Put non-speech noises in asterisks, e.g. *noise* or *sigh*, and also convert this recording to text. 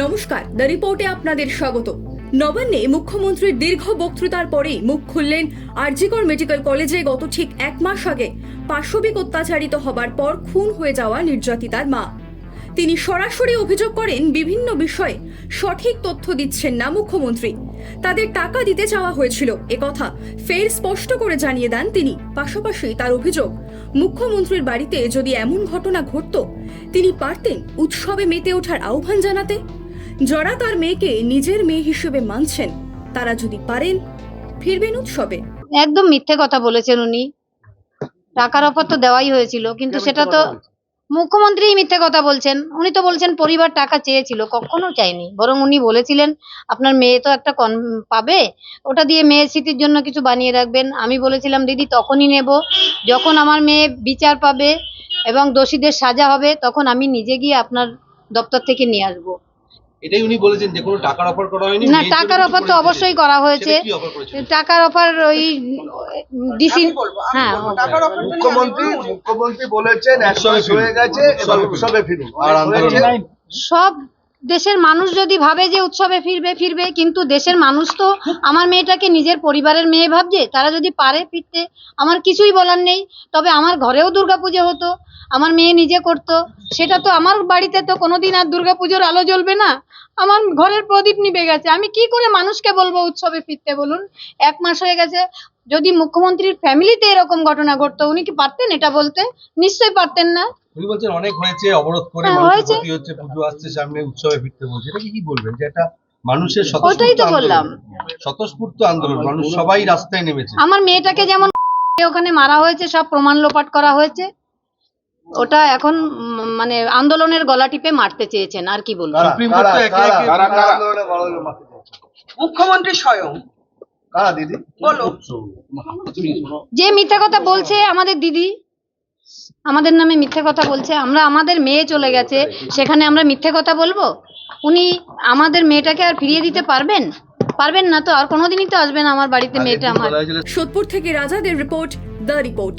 নমস্কার, দ্য রিপোর্টে আপনাদের স্বাগত নবান্নে মুখ্যমন্ত্রীর দীর্ঘ বক্তৃতার পরেই মুখ খুললেন আরজিকর মেডিকেল কলেজে গত ঠিক এক মাস আগে পাশবিক অত্যাচারিত হবার পর খুন হয়ে যাওয়া নির্যাতিতার মা। তিনি সরাসরি অভিযোগ করেন, বিভিন্ন বিষয়ে সঠিক তথ্য দিচ্ছেন না মুখ্যমন্ত্রী। তাদের টাকা দিতে চাওয়া হয়েছিল। একথা ফের স্পষ্ট করে জানিয়ে দেন তিনি। পাশাপাশি তার অভিযোগ, মুখ্যমন্ত্রীর বাড়িতে যদি এমন ঘটনা ঘটত, তিনি পারতেন উৎসবে মেতে ওঠার আহ্বান জানাতে। যারা তার মেয়েকে নিজের মেয়ে হিসেবে মানছেন। তারা যদি পারেন ফিরবেন উৎসবে। একদম মিথ্যে কথা বলেছেন উনি। টাকার অফার তো দেওয়াই হয়েছিল কিন্তু সেটা তো মুখ্যমন্ত্রী মিথ্যে কথা বলছেন। উনি তো বলছেন পরিবার টাকা চেয়েছিল কখনো চাইনি। বরং উনি বলেছিলেন আপনার মেয়ে তো একটা কন পাবে ওটা দিয়ে মেয়ের স্মৃতির জন্য কিছু বানিয়ে রাখবেন। আমি বলেছিলাম দিদি তখনই নেব। যখন আমার মেয়ে বিচার পাবে এবং দোষীদের সাজা হবে তখন আমি নিজে গিয়ে আপনার দপ্তর থেকে নিয়ে আসব। এটাই উনি বলেছেন যে কোনো টাকার অফার করা হয়নি না টাকার অফার তো অবশ্যই করা হয়েছে? টাকার অফার ওই ডিসি হ্যাঁ মুখ্যমন্ত্রী মুখ্যমন্ত্রী বলেছেন এক মাস হয়ে গেছে এবার উৎসবে ফিরুন আর আন্দোলনে সব দেশের মানুষ যদি ভাবে যে উৎসবে ফিরবে ফিরবে কিন্তু দেশের মানুষ তো আমার মেয়েটাকে নিজের পরিবারের মেয়ে ভাবছে তারা যদি পারে ফিরতে আমার কিছুই বলার নেই। তবে আমার ঘরেও দুর্গাপুজো হতো আমার মেয়ে নিজে করতো সেটা তো আমার বাড়িতে তো কোনোদিন আর দুর্গাপুজোর আলো জ্বলবে না। আমার ঘরের প্রদীপ নিভে গেছে। আমি কি করে মানুষকে বলব উৎসবে ফিরতে বলুন? এক মাস হয়ে গেছে। যদি মুখ্যমন্ত্রীর ফ্যামিলিতে এরকম ঘটনা ঘটতো উনি কি পারতেন এটা বলতে? নিশ্চয়ই পারতেন না। উনি বলছেন অনেক হয়েছে অবরোধ করে হ্যাঁ। ক্ষতি হচ্ছে পুজো আসছে সামনে উৎসবে ফিরতে বলছে। এটা কি বলবেন? যে এটা মানুষের ওটাই তো বললাম। স্বতঃস্ফূর্ত আন্দোলন। মানুষ সবাই রাস্তায় নেমেছে। আমার মেয়েটাকে যেমন *laughs* ওখানে মারা হয়েছে সব প্রমাণ লোপাট করা হয়েছে। ওটা এখন মানে আন্দোলনের গলা টিপে মারতে চেয়েছেন আর কি বলব? চাইছে? মুখ্যমন্ত্রী স্বয়ং। বলো। যে মিথ্যে কথা বলছে আমাদের দিদি আমাদের নামে মিথ্যে কথা বলছে আমরা আমাদের মেয়ে চলে গেছে সেখানে আমরা মিথ্যে কথা বলব? উনি আমাদের মেয়েটাকে আর ফিরিয়ে দিতে পারবেন? পারবেন না তো আর কোনোদিনই তো আসবেন আমার বাড়িতে মেয়েটা আমার। সোদপুর থেকে রাজাদের রিপোর্ট দ্য রিপোর্ট।